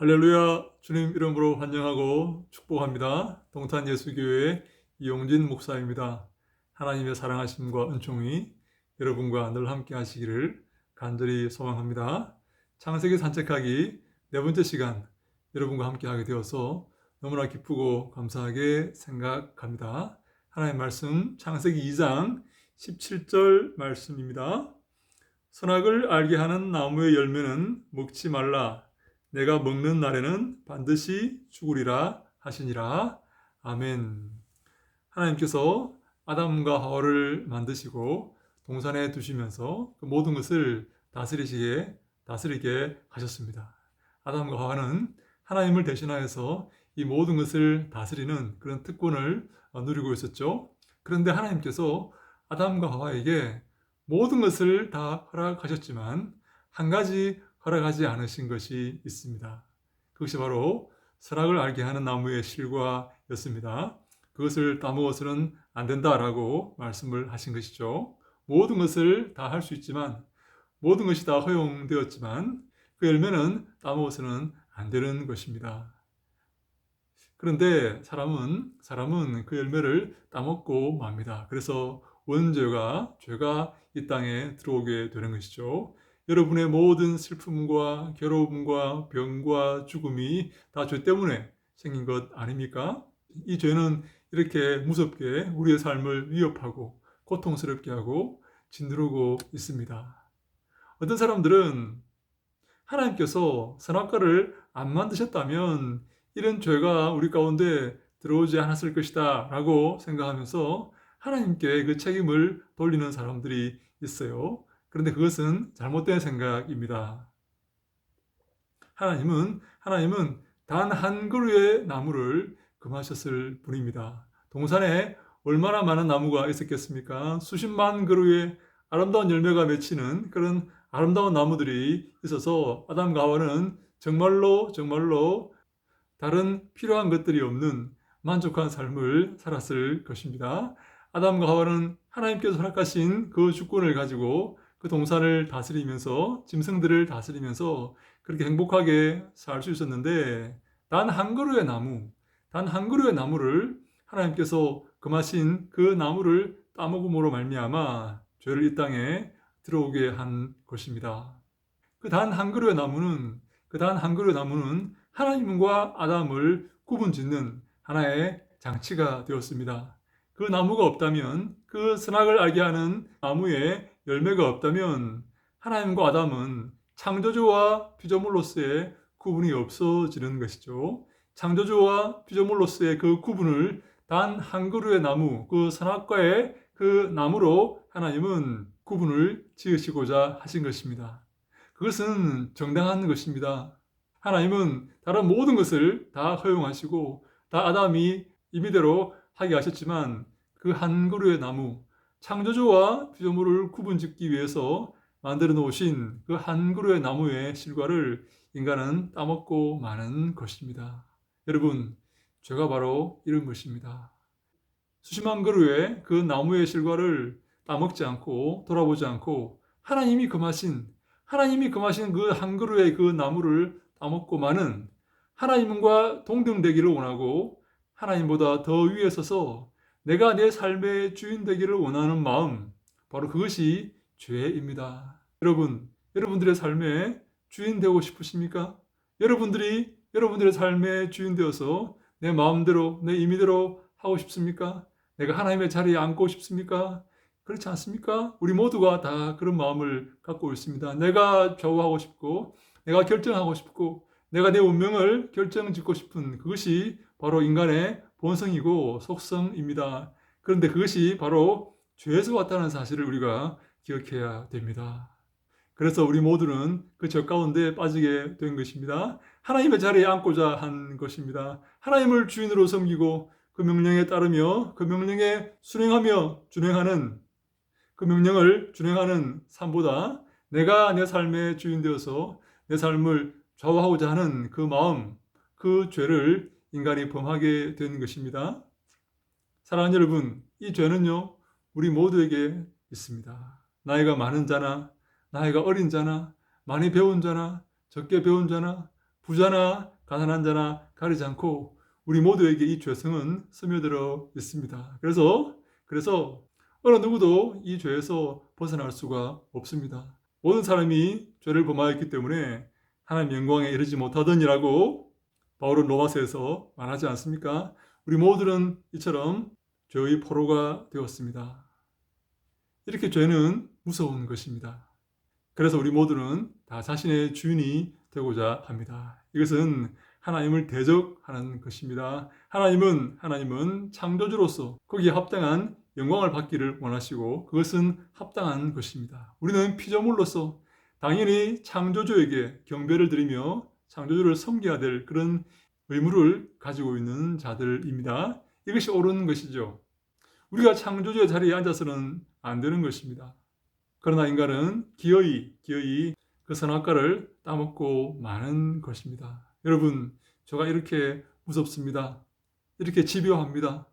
할렐루야 주님 이름으로 환영하고 축복합니다. 동탄 예수교회 이용진 목사입니다. 하나님의 사랑하심과 은총이 여러분과 늘 함께 하시기를 간절히 소망합니다. 창세기 산책하기 네 번째 시간 여러분과 함께 하게 되어서 너무나 기쁘고 감사하게 생각합니다. 하나님 말씀 창세기 2장 17절 말씀입니다. 선악을 알게 하는 나무의 열매는 먹지 말라. 내가 먹는 날에는 반드시 죽으리라 하시니라. 아멘. 하나님께서 아담과 하와를 만드시고 동산에 두시면서 그 모든 것을 다스리시게 다스리게 하셨습니다. 아담과 하와는 하나님을 대신하여서 이 모든 것을 다스리는 그런 특권을 누리고 있었죠. 그런데 하나님께서 아담과 하와에게 모든 것을 다 허락하셨지만 한 가지 허락하지 않으신 것이 있습니다. 그것이 바로 선악을 알게 하는 나무의 실과였습니다. 그것을 따먹어서는 안 된다라고 말씀을 하신 것이죠. 모든 것을 다 할 수 있지만 모든 것이 다 허용되었지만 그 열매는 따먹어서는 안 되는 것입니다. 그런데 사람은 사람은 그 열매를 따먹고 맙니다. 그래서 원죄가 죄가 이 땅에 들어오게 되는 것이죠. 여러분의 모든 슬픔과 괴로움과 병과 죽음이 다 죄 때문에 생긴 것 아닙니까? 이 죄는 이렇게 무섭게 우리의 삶을 위협하고 고통스럽게 하고 짓누르고 있습니다. 어떤 사람들은 하나님께서 선악과를 안 만드셨다면 이런 죄가 우리 가운데 들어오지 않았을 것이다 라고 생각하면서 하나님께 그 책임을 돌리는 사람들이 있어요. 그런데 그것은 잘못된 생각입니다. 하나님은 하나님은 단 한 그루의 나무를 금하셨을 뿐입니다. 동산에 얼마나 많은 나무가 있었겠습니까? 수십만 그루의 아름다운 열매가 맺히는 그런 아름다운 나무들이 있어서 아담과 하와는 정말로 정말로 다른 필요한 것들이 없는 만족한 삶을 살았을 것입니다. 아담과 하와는 하나님께서 허락하신 그 주권을 가지고 그 동산을 다스리면서 짐승들을 다스리면서 그렇게 행복하게 살 수 있었는데 단 한 그루의 나무, 단 한 그루의 나무를 하나님께서 금하신 그 나무를 따먹음으로 말미암아 죄를 이 땅에 들어오게 한 것입니다. 그 단 한 그루의 나무는 그 단 한 그루의 나무는 하나님과 아담을 구분짓는 하나의 장치가 되었습니다. 그 나무가 없다면 그 선악을 알게 하는 나무에 열매가 없다면 하나님과 아담은 창조주와 피조물로서의 구분이 없어지는 것이죠. 창조주와 피조물로서의 그 구분을 단 한 그루의 나무, 그 선악과의 그 나무로 하나님은 구분을 지으시고자 하신 것입니다. 그것은 정당한 것입니다. 하나님은 다른 모든 것을 다 허용하시고 다 아담이 임의대로 하게 하셨지만 그 한 그루의 나무, 창조주와 피조물을 구분짓기 위해서 만들어 놓으신 그 한 그루의 나무의 실과를 인간은 따먹고 마는 것입니다. 여러분, 죄가 바로 이런 것입니다. 수십만 그루의 그 나무의 실과를 따먹지 않고 돌아보지 않고 하나님이 금하신 하나님이 금하신 그 한 그루의 그 나무를 따먹고 마는 하나님과 동등되기를 원하고 하나님보다 더 위에 서서 내가 내 삶의 주인 되기를 원하는 마음, 바로 그것이 죄입니다. 여러분, 여러분들의 삶의 주인 되고 싶으십니까? 여러분들이 여러분들의 삶의 주인 되어서 내 마음대로, 내 임의대로 하고 싶습니까? 내가 하나님의 자리에 앉고 싶습니까? 그렇지 않습니까? 우리 모두가 다 그런 마음을 갖고 있습니다. 내가 좌우하고 싶고, 내가 결정하고 싶고, 내가 내 운명을 결정 짓고 싶은 그것이 바로 인간의 본성이고 속성입니다. 그런데 그것이 바로 죄에서 왔다는 사실을 우리가 기억해야 됩니다. 그래서 우리 모두는 그 저 가운데 빠지게 된 것입니다. 하나님의 자리에 앉고자 한 것입니다. 하나님을 주인으로 섬기고 그 명령에 따르며 그 명령에 순행하며 준행하는 그 명령을 준행하는 삶보다 내가 내 삶의 주인 되어서 내 삶을 좌우하고자 하는 그 마음, 그 죄를 인간이 범하게 된 것입니다. 사랑하는 여러분, 이 죄는요, 우리 모두에게 있습니다. 나이가 많은 자나, 나이가 어린 자나, 많이 배운 자나, 적게 배운 자나, 부자나 가난한 자나 가리지 않고 우리 모두에게 이 죄성은 스며들어 있습니다. 그래서 그래서 어느 누구도 이 죄에서 벗어날 수가 없습니다. 모든 사람이 죄를 범하였기 때문에 하나님 영광에 이르지 못하더니라고 바울은 로마서에서 말하지 않습니까? 우리 모두는 이처럼 죄의 포로가 되었습니다. 이렇게 죄는 무서운 것입니다. 그래서 우리 모두는 다 자신의 주인이 되고자 합니다. 이것은 하나님을 대적하는 것입니다. 하나님은 하나님은 창조주로서 거기에 합당한 영광을 받기를 원하시고 그것은 합당한 것입니다. 우리는 피조물로서 당연히 창조주에게 경배를 드리며 창조주를 섬겨야 될 그런 의무를 가지고 있는 자들입니다. 이것이 옳은 것이죠. 우리가 창조주의 자리에 앉아서는 안 되는 것입니다. 그러나 인간은 기어이 기어이 그 선악과를 따먹고 마는 것입니다. 여러분, 제가 이렇게 무섭습니다. 이렇게 집요합니다.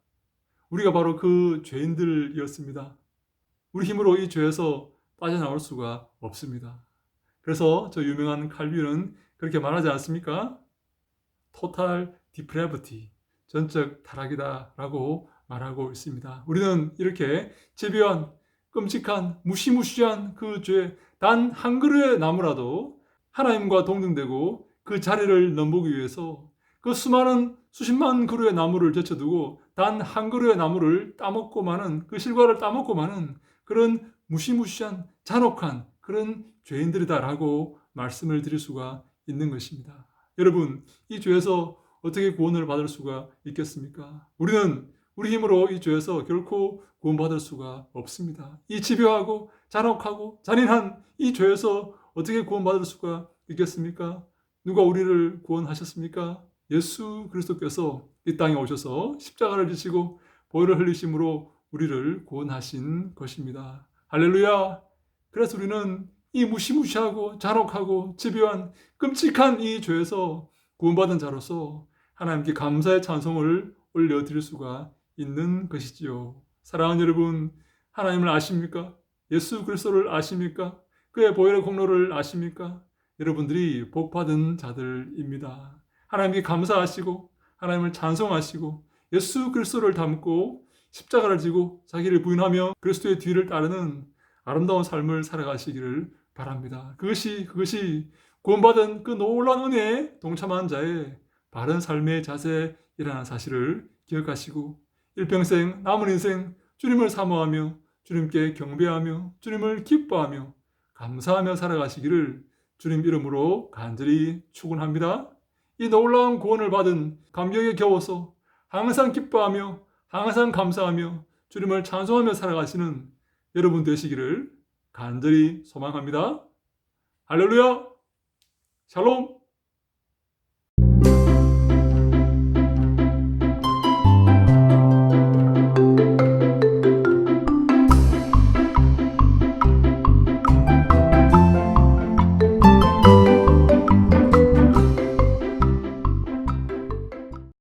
우리가 바로 그 죄인들이었습니다. 우리 힘으로 이 죄에서 빠져나올 수가 없습니다. 그래서 저 유명한 칼빈은 그렇게 말하지 않습니까? total depravity, 전적 타락이다라고 말하고 있습니다. 우리는 이렇게 집요한, 끔찍한, 무시무시한 그 죄, 단 한 그루의 나무라도 하나님과 동등되고 그 자리를 넘보기 위해서 그 수많은 수십만 그루의 나무를 제쳐두고 단 한 그루의 나무를 따먹고 마는 그 실과를 따먹고 마는 그런 무시무시한 잔혹한 그런 죄인들이다라고 말씀을 드릴 수가 있는 것입니다. 여러분, 이 죄에서 어떻게 구원을 받을 수가 있겠습니까? 우리는 우리 힘으로 이 죄에서 결코 구원받을 수가 없습니다. 이 집요하고 잔혹하고 잔인한 이 죄에서 어떻게 구원받을 수가 있겠습니까? 누가 우리를 구원하셨습니까? 예수 그리스도께서 이 땅에 오셔서 십자가를 지시고 보혈을 흘리심으로 우리를 구원하신 것입니다. 할렐루야! 그래서 우리는 이 무시무시하고 잔혹하고 집요한 끔찍한 이 죄에서 구원받은 자로서 하나님께 감사의 찬송을 올려드릴 수가 있는 것이지요. 사랑하는 여러분, 하나님을 아십니까? 예수 그리스도를 아십니까? 그의 보혈의 공로를 아십니까? 여러분들이 복받은 자들입니다. 하나님께 감사하시고 하나님을 찬송하시고 예수 그리스도를 담고 십자가를 지고 자기를 부인하며 그리스도의 뒤를 따르는 아름다운 삶을 살아가시기를 바랍니다. 그것이 그것이 구원받은 그 놀라운 은혜에 동참한 자의 바른 삶의 자세이라는 사실을 기억하시고 일평생 남은 인생 주님을 사모하며 주님께 경배하며 주님을 기뻐하며 감사하며 살아가시기를 주님 이름으로 간절히 축원합니다. 이 놀라운 구원을 받은 감격에 겨워서 항상 기뻐하며 항상 감사하며 주님을 찬송하며 살아가시는 여러분 되시기를 간절히 소망합니다. 할렐루야! 샬롬!